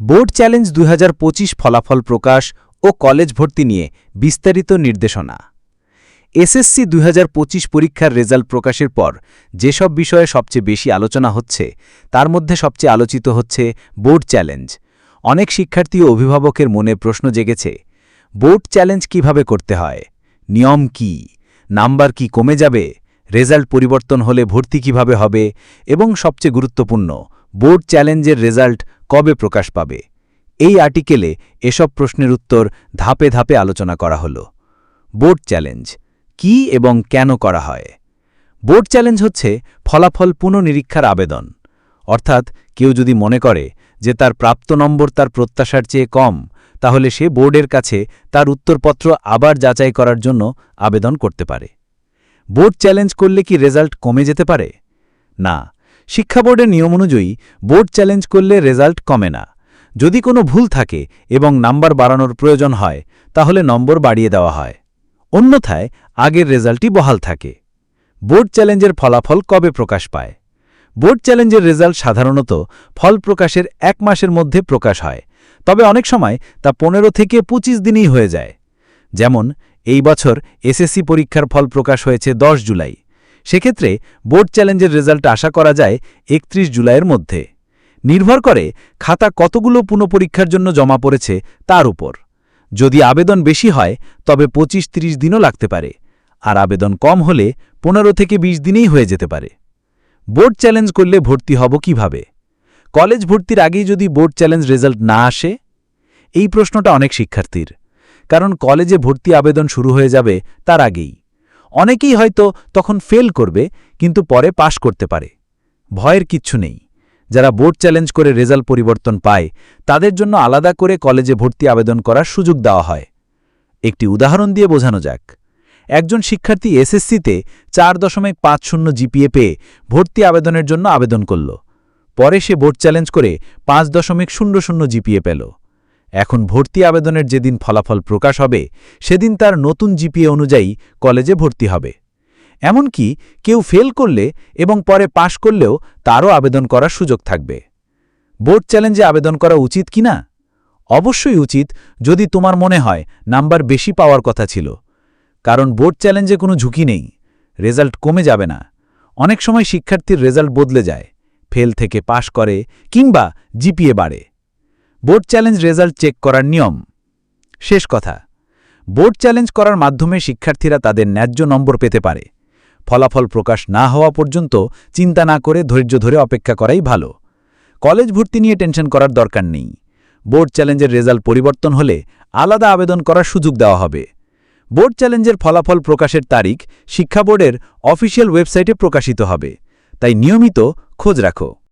Board challenge দুই হাজার পঁচিশ ফলাফল প্রকাশ ও কলেজ ভর্তি নিয়ে বিস্তারিত নির্দেশনা। এসএসসি দুই হাজার পঁচিশ পরীক্ষার রেজাল্ট প্রকাশের পর যেসব বিষয়ে সবচেয়ে বেশি আলোচনা হচ্ছে, তার মধ্যে সবচেয়ে আলোচিত হচ্ছে বোর্ড চ্যালেঞ্জ। অনেক শিক্ষার্থী ও অভিভাবকের মনে প্রশ্ন জেগেছে, বোর্ড চ্যালেঞ্জ কীভাবে করতে হয়? নিয়ম কি? নাম্বার কি কমে যাবে? রেজাল্ট পরিবর্তন হলে ভর্তি কীভাবে হবে? এবং সবচেয়ে গুরুত্বপূর্ণ, বোর্ড চ্যালেঞ্জের রেজাল্ট কবে প্রকাশ পাবে? এই আর্টিকেলে এসব প্রশ্নের উত্তর ধাপে ধাপে আলোচনা করা হল। বোর্ড চ্যালেঞ্জ, কি এবং কেন করা হয়? বোর্ড চ্যালেঞ্জ হচ্ছে ফলাফল পুনঃনিরীক্ষার আবেদন। অর্থাৎ কেউ যদি মনে করে যে তার প্রাপ্ত নম্বর তার প্রত্যাশার চেয়ে কম, তাহলে সে বোর্ডের কাছে তার উত্তরপত্র আবার যাচাই করার জন্য আবেদন করতে পারে। বোর্ড চ্যালেঞ্জ করলে কি রেজাল্ট কমে যেতে পারে? না শিক্ষা বোর্ডের নিয়ম অনুযায়ী বোর্ড চ্যালেঞ্জ করলে রেজাল্ট কমে না। যদি কোনো ভুল থাকে এবং নাম্বার বাড়ানোর প্রয়োজন হয়, তাহলে নম্বর বাড়িয়ে দেওয়া হয়। অন্যথায়, আগের রেজাল্টই বহাল থাকে। বোর্ড চ্যালেঞ্জের ফলাফল কবে প্রকাশ পায়? বোর্ড চ্যালেঞ্জের রেজাল্ট সাধারণত ফল প্রকাশের এক মাসের মধ্যে প্রকাশ হয়, তবে অনেক সময় তা পনেরো থেকে ২৫ দিনই হয়ে যায়। যেমন, এই বছর এসএসসি পরীক্ষার ফল প্রকাশ হয়েছে ১০ জুলাই। সেক্ষেত্রে বোর্ড চ্যালেঞ্জের রেজাল্ট আশা করা যায় একত্রিশ জুলাইয়ের মধ্যে। নির্ভর করে খাতা কতগুলো পুনঃপরীক্ষার জন্য জমা পড়েছে তার উপর। যদি আবেদন বেশি হয়, তবে ২৫ ৩০ দিনও লাগতে পারে। আর আবেদন কম হলে পনেরো থেকে ২০ দিনেই হয়ে যেতে পারে। বোর্ড চ্যালেঞ্জ করলে ভর্তি হব কীভাবে? কলেজ ভর্তির আগেই যদি বোর্ড চ্যালেঞ্জ রেজাল্ট না আসে? এই প্রশ্নটা অনেক শিক্ষার্থীর। কারণ কলেজে ভর্তি আবেদন শুরু হয়ে যাবে তার আগেই। অনেকেই হয়তো তখন ফেল করবে, কিন্তু পরে পাশ করতে পারে। ভয়ের কিচ্ছু নেই। যারা বোর্ড চ্যালেঞ্জ করে রেজাল্ট পরিবর্তন পায়, তাদের জন্য আলাদা করে কলেজে ভর্তি আবেদন করার সুযোগ দেওয়া হয়। একটি উদাহরণ দিয়ে বোঝানো যাক। একজন শিক্ষার্থী এসএসসিতে চার দশমিক পাঁচ শূন্য জিপিএ পেয়ে ভর্তি আবেদনের জন্য আবেদন করল। পরে সে বোর্ড চ্যালেঞ্জ করে পাঁচ দশমিক শূন্য শূন্য জিপিএ পেল। এখন ভর্তি আবেদনের যেদিন ফলাফল প্রকাশ হবে, সেদিন তার নতুন জিপিএ অনুযায়ী কলেজে ভর্তি হবে। এমনকি কেউ ফেল করলে এবং পরে পাশ করলেও তারও আবেদন করার সুযোগ থাকবে। বোর্ড চ্যালেঞ্জে আবেদন করা উচিত কি না? অবশ্যই উচিত, যদি তোমার মনে হয় নাম্বার বেশি পাওয়ার কথা ছিল। কারণ বোর্ড চ্যালেঞ্জে কোনো ঝুঁকি নেই, রেজাল্ট কমে যাবে না। অনেক সময় শিক্ষার্থীর রেজাল্ট বদলে যায়, ফেল থেকে পাশ করে কিংবা জিপিএ বাড়ে। বোর্ড চ্যালেঞ্জ রেজাল্ট চেক করার নিয়ম। শেষ কথা, বোর্ড চ্যালেঞ্জ করার মাধ্যমে শিক্ষার্থীরা তাদের ন্যায্য নম্বর পেতে পারে। ফলাফল প্রকাশ না হওয়া পর্যন্ত চিন্তা না করে ধৈর্য ধরে অপেক্ষা করাই ভালো। কলেজ ভর্তি নিয়ে টেনশন করার দরকার নেই। বোর্ড চ্যালেঞ্জের রেজাল্ট পরিবর্তন হলে আলাদা আবেদন করার সুযোগ দেওয়া হবে। বোর্ড চ্যালেঞ্জের ফলাফল প্রকাশের তারিখ শিক্ষা বোর্ডের অফিসিয়াল ওয়েবসাইটে প্রকাশিত হবে। তাই নিয়মিত খোঁজ রাখো।